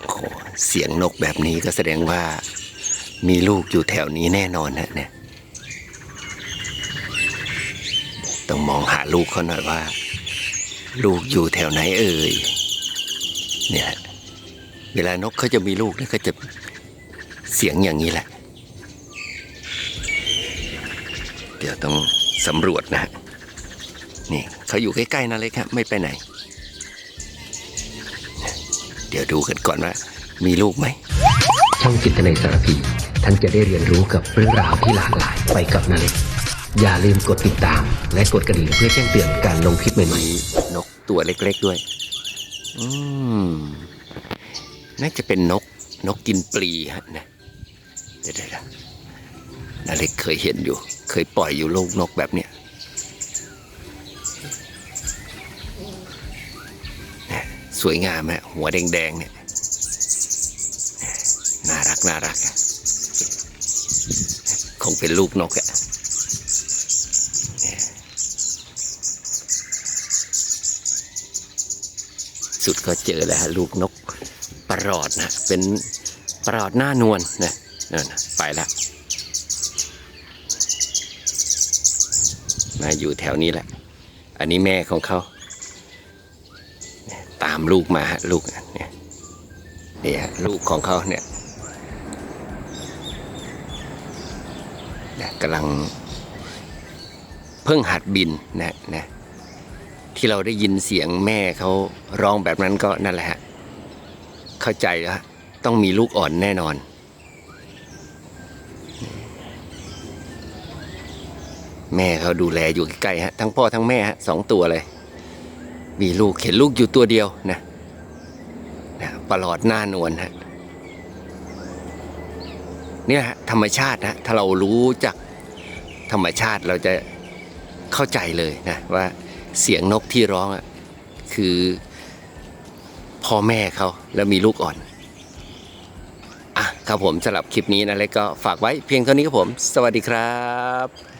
โอ้โหเสียงนกแบบนี้ก็แสดงว่ามีลูกอยู่แถวนี้แน่นอนนะเนี่ย ต้องมองหาลูกเขาหน่อยว่า ลูกอยู่แถวไหนเอ่ย เนี่ยเวลานกเขาจะมีลูกเนี่ยก็จะเสียงอย่างนี้แหละ เดี๋ยวต้องสำรวจนะฮะนี่เขาอยู่ใกล้ๆนะเล็กครับ ไม่ไปไหน ดี๋ยวดูกันก่อนว่ามีลูกไหม ช่องจิตในสารพี ท่านจะได้เรียนรู้กับเรื่องราวที่หลากหลายไปกับนาเล็กอย่าลืมกดติดตาม และกดกระดิ่งเพื่อแจ้งเตือนการลงคลิปใหม่มีนกตัวเล็กๆด้วย อืม น่าจะเป็นนกนกกินปลีฮะนะเดี๋ยวๆๆนาเล็กเคยเห็นอยู่ เคยปล่อยอยู่ลูกนกแบบเนี้ยเนี่ย สวยงามฮะหัวแดงๆเนี่ยน่ารักน่ารักคงเป็นลูกนกอะสุดก็เจอแล้วลูกนกประหลอดนะเป็นประหลอดหน้านวลนะนั่นนะไปแล้วมาอยู่แถวนี้แหละ อันนี้แม่ของเขาามลูกมาฮะลูกเนี่ยเนี่ยฮะลูกของเขาเนี่ยนะกำลังเพิ่งหัดบินนะนะที่เราได้ยินเสียงแม่เขาร้องแบบนั้นก็นั่นแหละฮะเข้าใจแล้วต้องมีลูกอ่อนแน่นอน แม่เขาดูแลอยู่ใกล้ๆฮะทั้งพ่อทั้งแม่ฮะสองตัวเลย มีลูกเห็นลูกอยู่ตัวเดียวนะนะประหลอดหน้านวลฮะเนี่ยธรรมชาตินะถ้าเรารู้จักธรรมชาติเราจะเข้าใจเลยนะว่าเสียงนกที่ร้องอะคือพ่อแม่เขาแล้วมีลูกอ่อนอะครับผมสำหรับคลิปนี้นะเล็กก็ฝากไว้เพียงเท่านี้ครับผม สวัสดีครับ